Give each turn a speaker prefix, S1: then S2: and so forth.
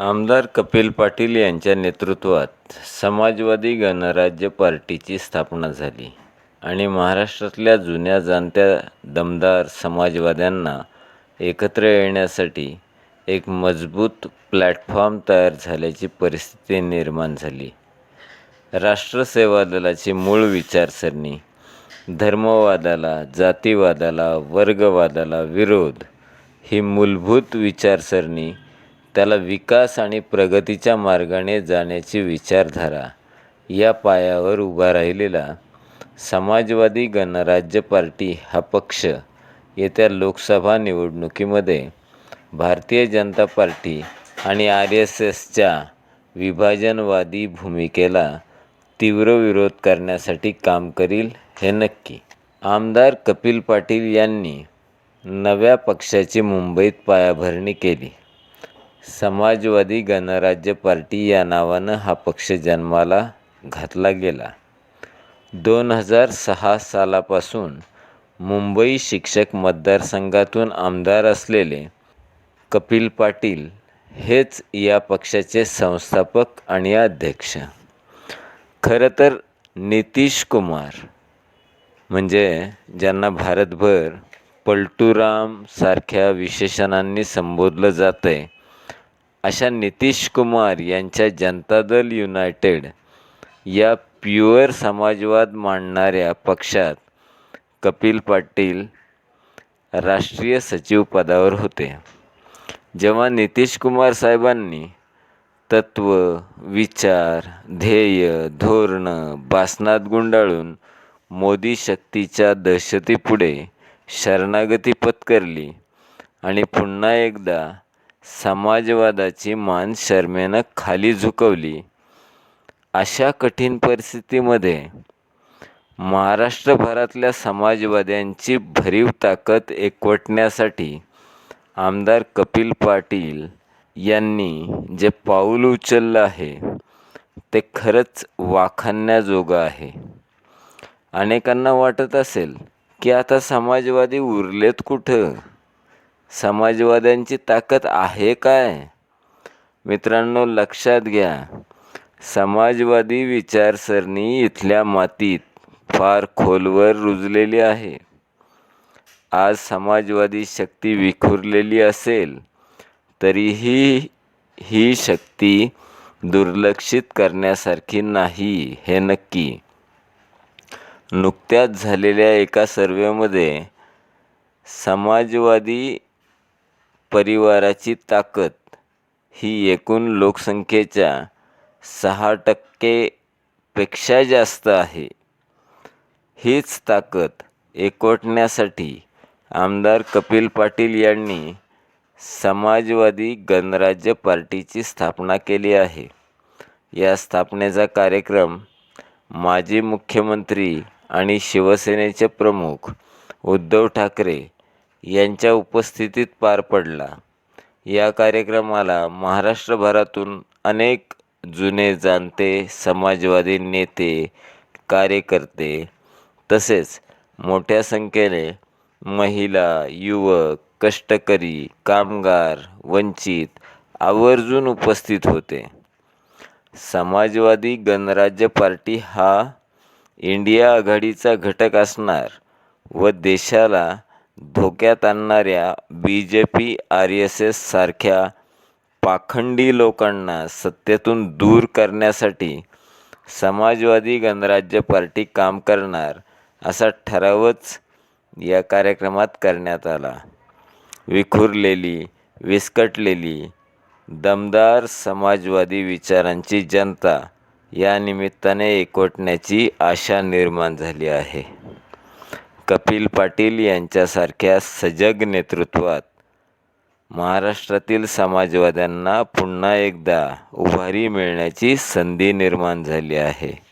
S1: आमदार कपिल पाटील यांच्या नेतृत्वात समाजवादी गणराज्य पार्टीची स्थापना झाली आणि महाराष्ट्रातल्या जुन्या जाणत्या दमदार समाजवाद्यांना एकत्र येण्यासाठी एक मजबूत प्लॅटफॉर्म तयार झाल्याची परिस्थिती निर्माण झाली. राष्ट्रसेवा दलाची मूळ विचारसरणी धर्मवादाला जातीवादाला वर्गवादाला विरोध ही मूलभूत विचारसरणी त्याला विकास आणि प्रगतीच्या मार्गाने जाण्याची विचारधारा या पायावर उभा राहिलेला समाजवादी गणराज्य पार्टी हा पक्ष येत्या लोकसभा निवडणुकीमध्ये भारतीय जनता पार्टी आणि आर एस एसच्या विभाजनवादी भूमिकेला तीव्र विरोध करण्यासाठी काम करील हे नक्की. आमदार कपिल पाटील यांनी नव्या पक्षाची मुंबईत पायाभरणी केली. समाजवादी गणराज्य पार्टी या नावानं हा पक्ष जन्माला घातला गेला. दोन हजार सहा सालापासून मुंबई शिक्षक मतदारसंघातून आमदार असलेले कपिल पाटील हेच या पक्षाचे संस्थापक आणि अध्यक्ष. खरं तर नितीश कुमार म्हणजे ज्यांना भारतभर पलटूराम सारख्या विशेषणांनी संबोधलं जातं आहे अशा नितीश कुमार यांच्या जनता दल युनायटेड या प्युअर समाजवाद मांडणाऱ्या पक्षात कपिल पाटील राष्ट्रीय सचिव पदावर होते. जेव्हा नितीश कुमार साहेबांनी तत्व विचार ध्येय धोरणं बासनात गुंडाळून मोदी शक्तीच्या दहशतीपुढे शरणागती पत्करली आणि पुन्हा एकदा समाजवादाची मान शर्मेनं खाली झुकवली. अशा कठीण परिस्थितीमध्ये महाराष्ट्रभरातल्या समाजवाद्यांची भरीव ताकद एकवटण्यासाठी आमदार कपिल पाटील यांनी जे पाऊल उचललं आहे ते खरंच वाखाणण्याजोगं आहे. अनेकांना वाटत असेल की आता समाजवादी उरलेत कुठं? समाजवाद्यांची ताकद आहे काय? मित्रांनो लक्षात घ्या. समाजवादी विचारसरणी इथल्या मातीत फार खोलवर रुजलेली आहे. आज समाजवादी शक्ती विखुरलेली असेल तरीही ही शक्ती दुर्लक्षित करण्यासारखी नाही हे नक्की. नुकत्याच झालेल्या एका सर्वेमध्ये समाजवादी परिवाराची ताकद ही एकूण लोकसंख्येच्या सहा टक्केपेक्षा जास्त आहे. हीच ताकद एकवटण्यासाठी आमदार कपिल पाटील यांनी समाजवादी गणराज्य पार्टीची स्थापना केली आहे. या स्थापनेचा कार्यक्रम माजी मुख्यमंत्री आणि शिवसेनेचे प्रमुख उद्धव ठाकरे यांच्या उपस्थितीत पार पडला. या कार्यक्रमाला महाराष्ट्रभरातून अनेक जुने जाणते समाजवादी नेते कार्यकर्ते तसेच मोठ्या संख्येने महिला युवक कष्टकरी कामगार वंचित आवर्जून उपस्थित होते. समाजवादी गणराज्य पार्टी हा इंडिया आघाडीचा घटक असणार व देशाला धोक्यात आणणाऱ्या B J P R S S सारख्या पाखंडी लोकांना सत्तेतून दूर करण्यासाठी समाजवादी गणराज्य पार्टी काम करणार असा ठरावच या कार्यक्रमात करण्यात आला. विखुरलेली विस्कटलेली दमदार समाजवादी विचारांची जनता या निमित्ताने एकवटण्याची आशा निर्माण झाली आहे. कपिल पाटील यांच्यासारख्या सजग नेतृत्वात महाराष्ट्रातील समाजवाद्यांना पुन्हा एकदा उभारी मिळण्याची संधी निर्माण झाली आहे.